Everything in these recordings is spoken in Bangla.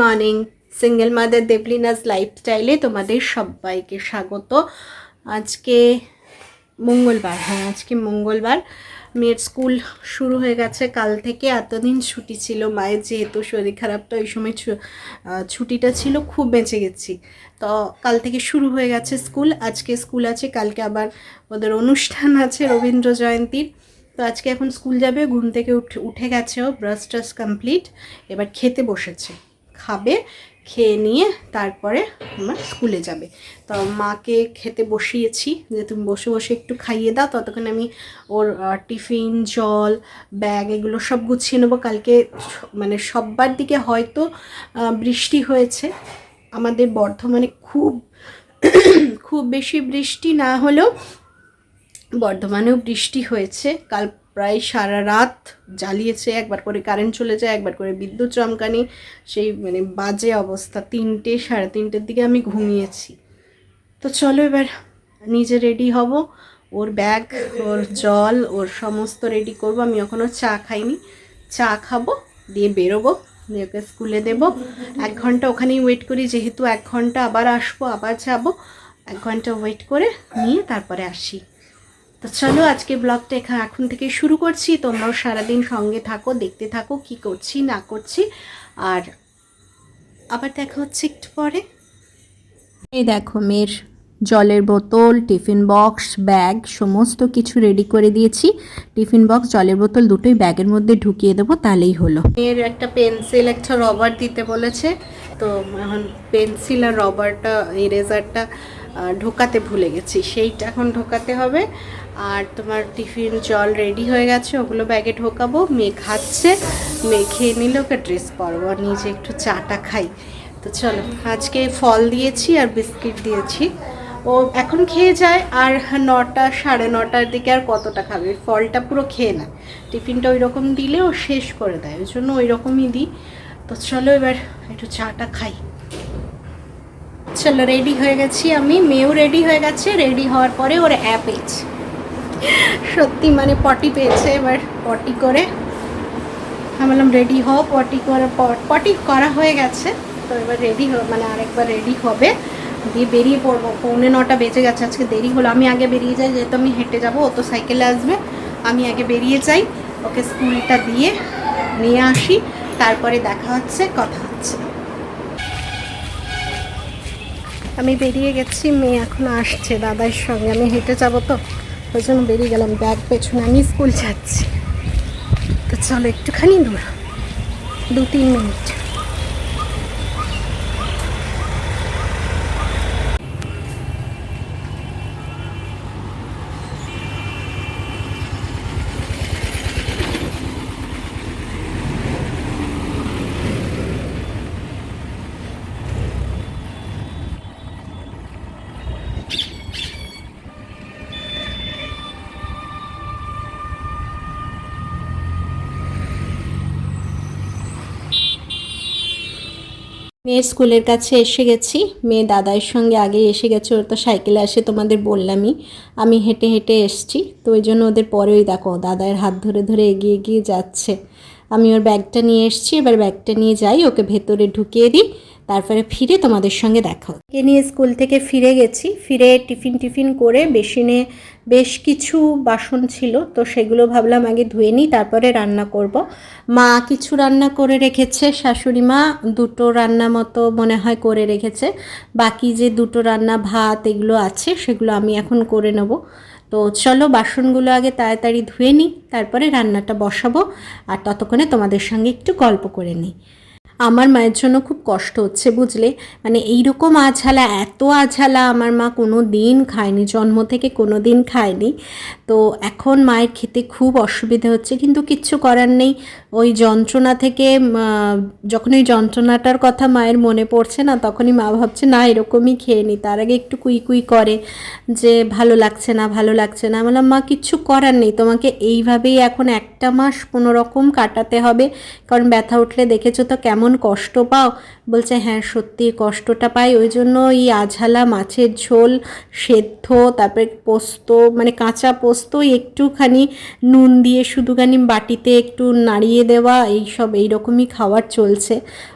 মর্নিং সিঙ্গেল মাদার দেবলিনাস লাইফস্টাইলে তোমাদের সবাইকে স্বাগত। আজকে মঙ্গলবার হ্যাঁ আজকে মঙ্গলবার। মেয়ের স্কুল শুরু হয়ে গেছে কাল থেকে, এতদিন ছুটি ছিল মায়ের, যেহেতু শরীর খারাপটা ওই সময় ছুটিটা ছিল, খুব বেঁচে গেছি। তো কাল থেকে শুরু হয়ে গেছে স্কুল, আজকে স্কুল আছে, কালকে আবার ওদের অনুষ্ঠান আছে রবীন্দ্র জয়ন্তীর। তো আজকে এখন স্কুল যাবে, ঘুম থেকে উঠে উঠে গেছে ও ব্রাশ টাশ কমপ্লিট এবার খেতে বসেছে। খাবে, খেয়ে নিয়ে তারপরে আমার স্কুলে যাবে। তো মাকে খেতে বসিয়েছি, যে তুমি বসে বসে একটু খাইয়ে দাও, ততক্ষণ আমি ওর টিফিন, জল, ব্যাগ এগুলো সব গুছিয়ে নেব। কালকে মানে সববার দিকে হয়তো বৃষ্টি হয়েছে। আমাদের বর্ধমানে খুব খুব বেশি বৃষ্টি না হলেও বর্ধমানেও বৃষ্টি হয়েছে। কাল প্রায় সারা রাত জ্বালিয়েছে, একবার করে কারেন্ট চলে যায় একবার করে বিদ্যুৎ চমকানি। সেই মানে বাজে অবস্থা, তিনটে, সাড়ে তিনটের দিকে আমি ঘুমিয়েছি। তো চলো এবার নিজে রেডি হব। ওর ব্যাগ ওর জল, ওর সমস্ত রেডি করব। আমি এখনও চা খাইনি। চা খাব, দিয়ে বেরোবো, দিয়ে ওকে স্কুলে দেবো। এক ঘণ্টা ওখানেই ওয়েট করি, যেহেতু এক ঘণ্টা আবার আসব, আবার যাব। এক ঘণ্টা ওয়েট করে নিয়ে তারপরে আসি। তো চলো আজকে ব্লগটা এখা এখন থেকে শুরু করছি। তোমরাও সারাদিন সঙ্গে থাকো, দেখতে থাকো কি করছি, না করছি। আর আবার দেখা হচ্ছে একটু পরে। এই দেখো মেয়ের জলের বোতল, টিফিন বক্স, ব্যাগ, সমস্ত কিছু রেডি করে দিয়েছি। টিফিন বক্স, জলের বোতল দুটোই ব্যাগের মধ্যে ঢুকিয়ে দেবো, তাহলেই হলো। মেয়ের একটা পেন্সিল, একটা রবার দিতে বলেছে। তো এখন পেন্সিল আর রবারটা ইরেজারটা ঢোকাতে ভুলে গেছি। সেইটা এখন ঢোকাতে হবে। আর তোমার টিফিন জল রেডি হয়ে গেছে, ওগুলো ব্যাগে ঢোকাবো, মেয়ে খাচ্ছে, মেয়ে খেয়ে নিলে, ওকে ড্রেস পরবো আর নিজে একটু চাটা খাই। তো চলো, আজকে ফল দিয়েছি আর বিস্কিট দিয়েছি। ও এখন খেয়ে যায় আর নটা, সাড়ে নটার দিকে আর কতটা খাবে? ফলটা পুরো খেয়ে না টিফিনটা ওই রকম দিলে ও শেষ করে দেয়, ওই জন্য ওই রকমই দিই। তো চলো এবার একটু চাটা খাই। চলো, রেডি হয়ে গেছি আমি, মেয়েও রেডি হয়ে গেছে, রেডি হওয়ার পরে ওর অ্যাপ পেয়েছে সত্যি মানে পটি পেয়েছে, এবার পটি করে। আমি বললাম রেডি হও, পটি করে পটি করা হয়ে গেছে, তো এবার রেডি মানে আরেকবার রেডি হবে। দিয়ে বেরিয়ে পড়ব, পৌনে নটা বেজে গেছে, আজকে দেরি হলো। আমি আগে বেরিয়ে যাই, যেহেতু আমি হেঁটে যাব, ও তো সাইকেলে আসবে। আমি আগে বেরিয়ে যাই, ওকে স্কুলটা দিয়ে নিয়ে আসি, তারপরে দেখা হচ্ছে, কথা হচ্ছে। আমি বেরিয়ে গেছি, মেয়ে এখন আসছে, দাদার সঙ্গে। আমি হেঁটে যাব তো। ওই জন্য বেরিয়ে গেলাম, ব্যাগ পেছনে। আমি স্কুল যাচ্ছি। তো চলো একটুখানি দূর দু তিন মিনিট। মেয়ের স্কুলের কাছে এসে গেছি। মেয়ে দাদার সঙ্গে আগে এসে গেছে, ওর তো সাইকেলে আসে, তোমাদের বললামই। আমি হেঁটে হেঁটে এসছি, তো ওই জন্য ওদের পরেই দেখো, দাদার হাত ধরে ধরে এগিয়ে এগিয়ে যাচ্ছে। আমি ওর ব্যাগটা নিয়ে এসছি, এবার ব্যাগটা নিয়ে যাই, ওকে ভেতরে ঢুকিয়ে দিই। তারপরে ফিরে তোমাদের সঙ্গে দেখা। ওকে নিয়ে স্কুল থেকে ফিরে গেছি। ফিরে টিফিন টিফিন করে বেসিনে বেশ কিছু বাসন ছিল, তো সেগুলো ভাবলাম আগে ধুয়ে নিই, তারপরে রান্না করব। মা কিছু রান্না করে রেখেছে, শাশুড়ি মা দুটো রান্না মতো মনে হয় করে রেখেছে। বাকি যে দুটো রান্না ভাত এগুলো আছে, সেগুলো আমি এখন করে নেব। তো চলো বাসনগুলো আগে তাড়াতাড়ি ধুয়ে নিই, তারপরে রান্নাটা বসাবো, আর ততক্ষণে তোমাদের সঙ্গে একটু গল্প করে নিই। আমার মায়ের জন্য খুব কষ্ট হচ্ছে, বুঝলে? মানে এইরকম আঝালা, এত আঝালা আমার মা কোনো দিন খায়নি, জন্ম থেকে কোনো দিন খায়নি। তো এখন মায়ের খেতে খুব অসুবিধে হচ্ছে, কিন্তু কিচ্ছু করার নেই। ওই যন্ত্রণা থেকে যখন ওই যন্ত্রণাটার কথা মায়ের মনে পড়ছে না, তখনই মা ভাবছে, না, এরকমই খেয়ে নি। তার আগে একটু কুই কুই করে যে, ভালো লাগছে না, ভালো লাগছে না। বললাম, মা, কিচ্ছু করার নেই, তোমাকে এইভাবেই এখন একটা মাস কোনো রকম কাটাতে হবে। কারণ ব্যথা উঠলে দেখেছ তো কেমন কষ্ট পাও? বলছে হ্যাঁ সত্যি কষ্টটা পাই। ওই জন্য এই আঝালা, মাছের ঝোল, সেদ্ধ, তারপরে পোস্ত মানে কাঁচা পোস্ত, একটুখানি নুন দিয়ে শুধুখানি বাটিতে একটু নাড়িয়ে খাইয়ে দেওয়া, এইসব, এইরকমই খাওয়ার চলছে।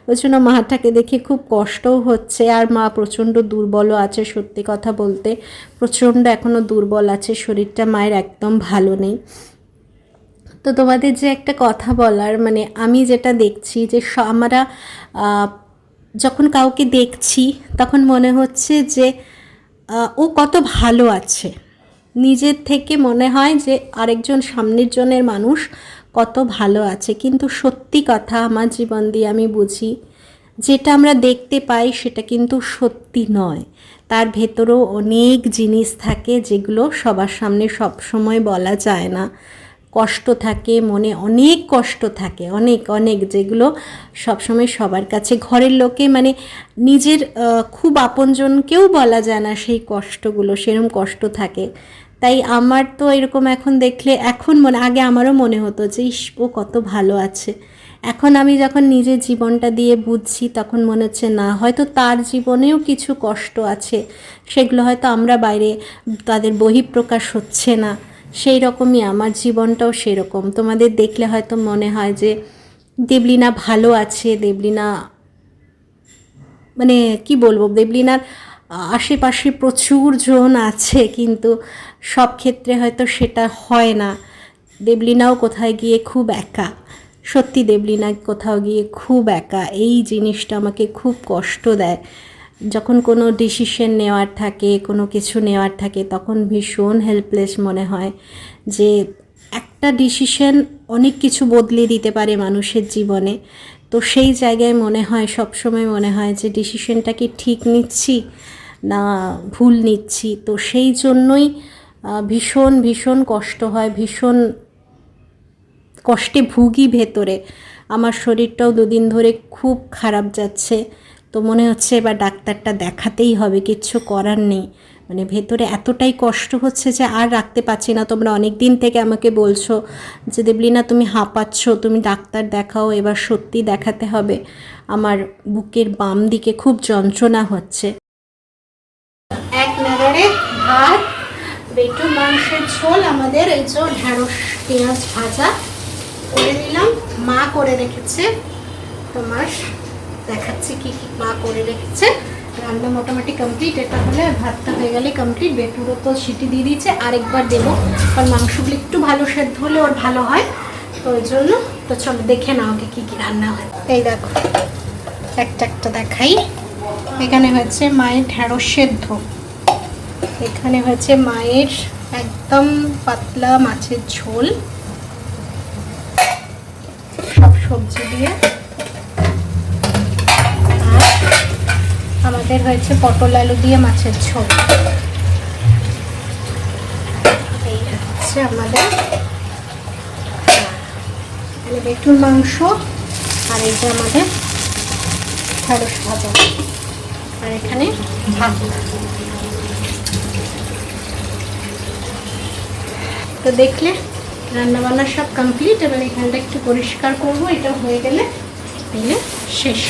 ওই জন্য মাটাকে দেখে খুব কষ্টও হচ্ছে। আর মা প্রচণ্ড দুর্বলও আছে সত্যি কথা বলতে। প্রচণ্ড এখনও দুর্বল আছে, শরীরটা মায়ের একদম ভালো নেই। তো তোমাদের যে একটা কথা বলার মানে আমি যেটা দেখছি যে আমরা যখন কাউকে দেখছি, তখন মনে হচ্ছে যে ও কত ভালো আছে। নিজের থেকে মনে হয় যে আরেকজন সামনের জনের মানুষ কত ভালো আছে। কিন্তু সত্যি কথা আমার জীবন দিয়ে আমি বুঝি, যেটা আমরা দেখতে পাই সেটা কিন্তু সত্যি নয়। তার ভেতরেও অনেক জিনিস থাকে যেগুলো সবার সামনে সব সময় বলা যায় না। কষ্ট থাকে, মনে অনেক কষ্ট থাকে, অনেক অনেক যেগুলো সবসময় সবার কাছে, ঘরের লোকে মানে নিজের খুব আপনজনকেও বলা যায় না সেই কষ্টগুলো সেরকম কষ্ট থাকে। তাই আমার তো এরকম এখন দেখলে, এখন মনে, আগে আমারও মনে হতো যে, ইস, ও কত ভালো আছে। এখন আমি যখন নিজের জীবনটা দিয়ে বুঝছি, তখন মনে হচ্ছে, না, হয়তো তার জীবনেও কিছু কষ্ট আছে। সেগুলো হয়তো আমরা বাইরে, তাদের বহিঃপ্রকাশ হচ্ছে না। সেই রকমই আমার জীবনটাও সেরকম। তোমাদের দেখলে হয়তো মনে হয় যে, দেবলিনা ভালো আছে, দেবলিনা মানে কি বলব, দেবলিনার আশেপাশে প্রচুর জন আছে, কিন্তু সব ক্ষেত্রে হয়তো সেটা হয় না। দেবলিনাও কোথায় গিয়ে খুব একা। সত্যি দেবলিনা কোথাও গিয়ে খুব একা। এই জিনিসটা আমাকে খুব কষ্ট দেয়। যখন কোনো ডিসিশন নেওয়ার থাকে, কোনো কিছু নেওয়ার থাকে, তখন ভীষণ হেল্পলেস মনে হয় যে একটা ডিসিশন অনেক কিছু বদলে দিতে পারে মানুষের জীবনে। তো সেই জায়গায় মনে হয়, সবসময় মনে হয় যে ডিসিশনটা কি ঠিক নিচ্ছি না ভুল নিচ্ছি। তো সেই জন্যই ভীষণ ভীষণ কষ্ট হয়, ভীষণ কষ্টে ভুগি ভেতরে। আমার শরীরটাও দুদিন ধরে খুব খারাপ যাচ্ছে। তো মনে হচ্ছে এবার ডাক্তারটা দেখাতেই হবে, কিচ্ছু করার নেই। মানে ভেতরে এতটাই কষ্ট হচ্ছে যে আর রাখতে পারছি না। তোমরা অনেক দিন থেকে আমাকে বলছো যে, দেবলিনা, তুমি হাঁপাচ্ছ, তুমি ডাক্তার দেখাও, এবার সত্যি দেখাতে হবে। আমার বুকের বাম দিকে খুব যন্ত্রণা হচ্ছে। এক নাগারে ভাত বেটু মাংসের ঝোল, আমাদের এই যে ঢ্যাঁড়স পেঁয়াজ ভাজা করে নিলাম। মা করে রেখেছে। তোমার দেখাচ্ছি কি কি মা করে রেখেছে। রান্না মোটামুটি কমপ্লিট এটা হলে ভাতটা হয়ে গেলে কমপ্লিট বেটুরও তো সিটি দিয়ে দিয়েছে। আরেকবার দেবো। কারণ মাংসগুলো একটু ভালো সেদ্ধ হলে ওর ভালো হয়। তো ওই জন্য তো চলো দেখে নাও ওকে কী কী রান্না হয়। এই দেখো, একটা একটা দেখাই। এখানে হচ্ছে মায়ের ঢ্যাঁড়স সেদ্ধ। এখানে হচ্ছে মায়ের একদম পাতলা মাছের ঝোল। সব সবজি দিয়ে। আমাদের হয়েছে পটল আলু দিয়ে মাছের ঝোল। এই হচ্ছে আমাদের এখানে বেটুর মাংস আর এই আমাদের ঢেঁড়স ভাজা। আর এখানে ভাত। তো দেখলে রান্নাবান্না সব কমপ্লিট এবার এখানটা একটু পরিষ্কার করব, এটা হয়ে গেলে তাহলে শেষ।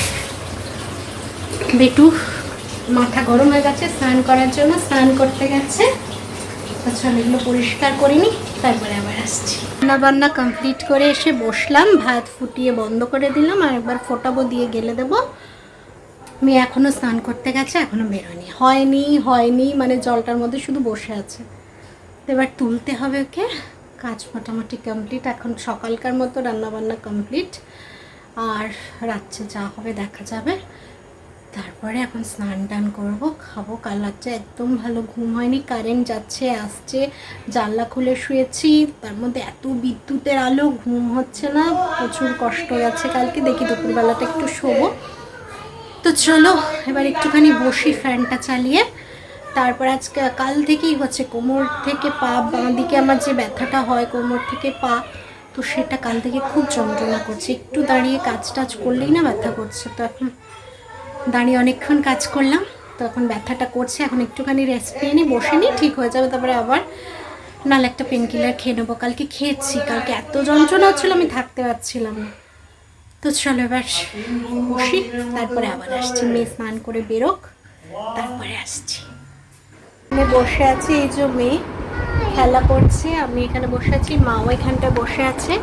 বেটু মাথা গরম হয়ে গেছে, স্নান করার জন্য স্নান করতে গেছে। আচ্ছা এগুলো পরিষ্কার করিনি, তারপরে আবার আসছি। রান্না বান্না কমপ্লিট করে এসে বসলাম, ভাত ফুটিয়ে বন্ধ করে দিলাম, আর একবার ফোটাবো দিয়ে গেলে দেবো। মেয়ে এখনও স্নান করতে গেছে এখনও বেরোয়নি। হয়নি হয়নি মানে জলটার মধ্যে শুধু বসে আছে। এবার তুলতে হবে ওকে। কাজ মোটামুটি কমপ্লিট এখন সকালকার মতো রান্নাবান্না কমপ্লিট আর রাত্রে যা হবে দেখা যাবে। তারপরে এখন স্নান টান করব, খাব। কাল রাত্রে একদম ভালো ঘুম হয়নি কারেন্ট যাচ্ছে, আসছে, জানলা খুলে শুয়েছি, তার মধ্যে এত বিদ্যুতের আলো, ঘুম হচ্ছে না, প্রচুর কষ্ট যাচ্ছে কালকে। দেখি দুপুরবেলাটা একটু শোবো। তো চলো, এবার একটুখানি বসি ফ্যানটা চালিয়ে। তারপর আজকে, কাল থেকেই হচ্ছে কোমর থেকে পা, বাঁ দিকে আমার যে ব্যথাটা হয় কোমর থেকে পা, তো সেটা কাল থেকে খুব যন্ত্রণা করছে। একটু দাঁড়িয়ে কাজ টাজ করলেই না ব্যথা করছে। তো এখন দাঁড়িয়ে অনেকক্ষণ কাজ করলাম, তো এখন ব্যথাটা করছে। এখন একটুখানি রেস্ট নিয়ে নিই, বসে নিই, ঠিক হয়ে যাবে। তারপরে আবার নাহলে একটা পেন কিলার খেয়ে নেব। কালকে খেয়েছি, কালকে এত যন্ত্রণা হচ্ছিল, আমি থাকতে পারছিলাম না। তো চলো এবার বসি, তারপরে আবার আসছি। মেয়ে স্নান করে বেরোক, তারপরে আসছি। আমি বসে আছি এই যে মেয়ে খেলা করছে আমি এখানে বসে আছি মাও এখানটা বসে আছে।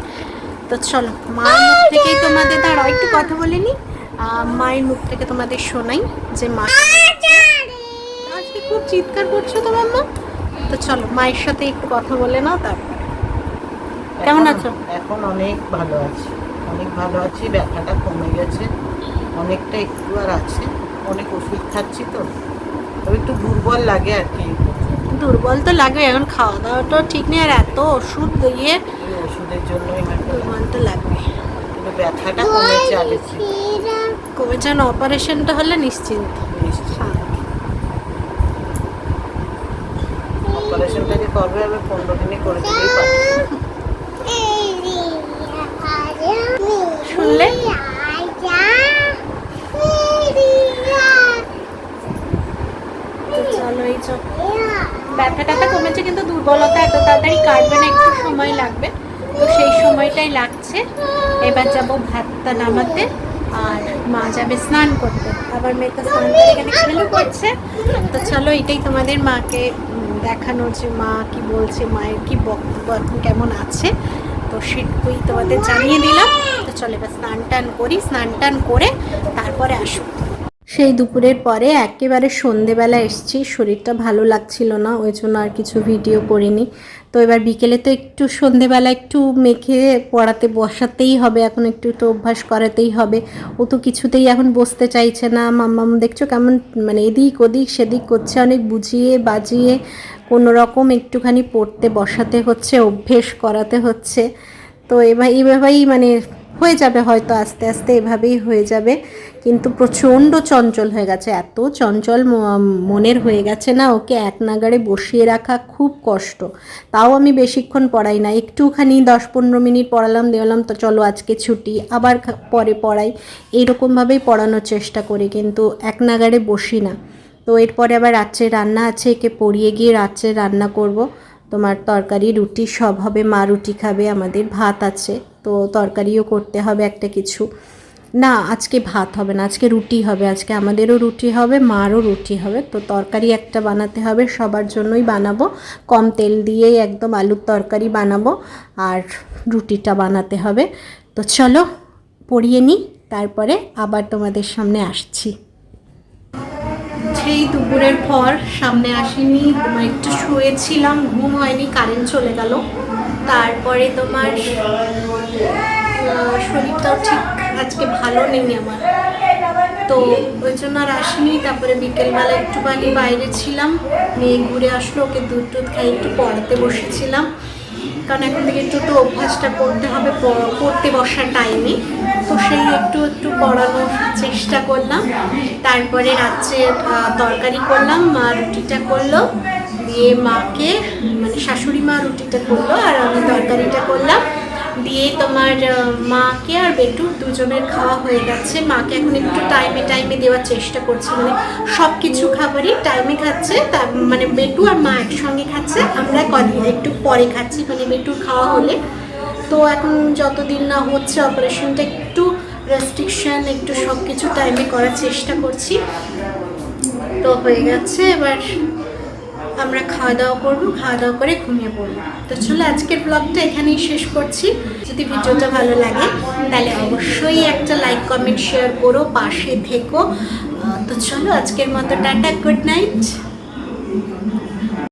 তো চলো মায়ের মুখ থেকেই তোমাদের দাঁড়াও একটু কথা বলে নি মায়ের মুখ থেকে তোমাদের শোনাই যে মা আজকে খুব চিৎকার করছ তো মাম্মা তো চলো মায়ের সাথে একটু কথা বলে নাও তারপর। কেমন আছো? এখন অনেক ভালো আছি। অনেক ভালো আছি ব্যথাটা কমে গেছে। অনেকটা একটু আর আছে। অনেক ওষুধ খাচ্ছি তো। তবে একটু দুর্বল লাগে আর কি। দুর্বল তো লাগবে এখন খাওয়া দাওয়াটাও ঠিক নেই আর এত ওষুধ দিয়ে ওষুধের জন্যই হয়তো দুর্বল তো লাগবে ব্যথাটা কমেছে আগে থেকে। কবে অপারেশনটা হলে নিশ্চিন্ত। নিশ্চয়ই অপারেশনটা যে করবে আমি পনেরো দিনে করে দিলেই পারি শুনলে? তো চলো, এই চল ব্যথা ট্যাথা কমেছে কিন্তু দুর্বলতা এত তাড়াতাড়ি কাটবে না, একটু সময় লাগবে। তো সেই সময়টাই লাগছে। এবার যাব ভাতটা নামাতে আর মা যাবে স্নান করতে। আবার মেয়ে তো স্নান করে এখানে খেলু করছে। তো চলো, এটাই তোমাদের মাকে দেখানো যে মা কি বলছে, মায়ের কি বক্তব্য এখন কেমন আছে, তো সেটুকুই তোমাদের জানিয়ে দিলাম। তো চলো, এবার স্নান টান করি, স্নান টান করে তারপরে আসব সেই দুপুরের পরে একেবারে সন্ধেবেলা এসছি। শরীরটা ভালো লাগছিল না, ওই জন্য আর কিছু ভিডিও করিনি। তো এবার বিকেলে তো একটু সন্ধেবেলা একটু মেখে পড়াতে বসাতেই হবে, এখন একটু তো অভ্যাস করাতেই হবে। ও তো কিছুতেই এখন বসতে চাইছে না। মাম্মাম, দেখছ কেমন মানে এদিক ওদিক সেদিক করছে, অনেক বুঝিয়ে বাজিয়ে কোনো রকম একটুখানি পড়তে বসাতে হচ্ছে, অভ্যেস করাতে হচ্ছে। তো এবার এইভাবেই মানে হয়ে যাবে হয়তো আস্তে আস্তে এভাবেই হয়ে যাবে। কিন্তু প্রচণ্ড চঞ্চল হয়ে গেছে, এত চঞ্চল মনের হয়ে গেছে না, ওকে এক নাগাড়ে বসিয়ে রাখা খুব কষ্ট। তাও আমি বেশিক্ষণ পড়াই না, একটুখানি দশ পনেরো মিনিট পড়ালাম দেওয়ালাম তো চলো আজকে ছুটি, আবার পরে পড়াই। এইরকমভাবেই পড়ানোর চেষ্টা করি, কিন্তু এক নাগাড়ে বসি না। তো এরপরে আবার রাত্রে রান্না আছে, একে পড়িয়ে গিয়ে রাত্রে রান্না করব। তোমার তরকারি, রুটি সব হবে, মা রুটি খাবে, আমাদের ভাত আছে। তো তরকারিও করতে হবে একটা কিছু। না, আজকে ভাত হবে না, আজকে রুটি হবে, আজকে আমাদেরও রুটি হবে, মারও রুটি হবে। তো তরকারি একটা বানাতে হবে, সবার জন্যই বানাবো। কম তেল দিয়েই একদম আলুর তরকারি বানাবো, আর রুটিটা বানাতে হবে। তো চলো, পড়িয়ে নিই, তারপরে আবার তোমাদের সামনে আসছি। সেই দুপুরের পর সামনে আসিনি, তোমার একটু শুয়েছিলাম, ঘুম হয়নি, কারেন্ট চলে গেল। তারপরে তোমার শরীরটাও ঠিক আজকে ভালো নেই আমার। তো ওই জন্য আর আসিনি, তারপরে বিকেলবেলা একটুখানি বাইরে ছিলাম, মেয়ে ঘুরে আসলো, ওকে দুধ টুধ খাই একটু পড়াতে বসেছিলাম। কারণ এখন থেকে একটু তো অভ্যাসটা করতে হবে পড়তে বসার টাইমে তো সেই একটু একটু পড়ানোর চেষ্টা করলাম। তারপরে রাত্রে তরকারি করলাম, মা রুটিটা করল, দিয়ে মাকে মানে শাশুড়ি মা রুটিটা করল, আর আমি তরকারিটা করলাম। দিয়ে তোমার মাকে আর বেটু দুজনের খাওয়া হয়ে গেছে। মাকে এখন একটু টাইমে টাইমে দেওয়ার চেষ্টা করছি। মানে সব কিছু খাবারই টাইমে খাচ্ছে। তার মানে বেটু আর মা একসঙ্গে খাচ্ছে। আমরা কদিন, একটু পরে খাচ্ছি। মানে বেটুর খাওয়া হলে। তো এখন যতদিন না হচ্ছে অপারেশনটা একটু রেস্ট্রিকশন একটু সব কিছু টাইমে করার চেষ্টা করছি। তো হয়ে গেছে। এবার আমরা খাওয়া দাওয়া করব খাওয়া দাওয়া করে ঘুমিয়ে পড়ব। তো চলো আজকের ব্লগটা এখানেই শেষ করছি। যদি ভিডিওটা ভালো লাগে, তাহলে অবশ্যই একটা লাইক কমেন্ট শেয়ার করো, পাশে থেকো। তো চলো আজকের মতো টাটা গুড নাইট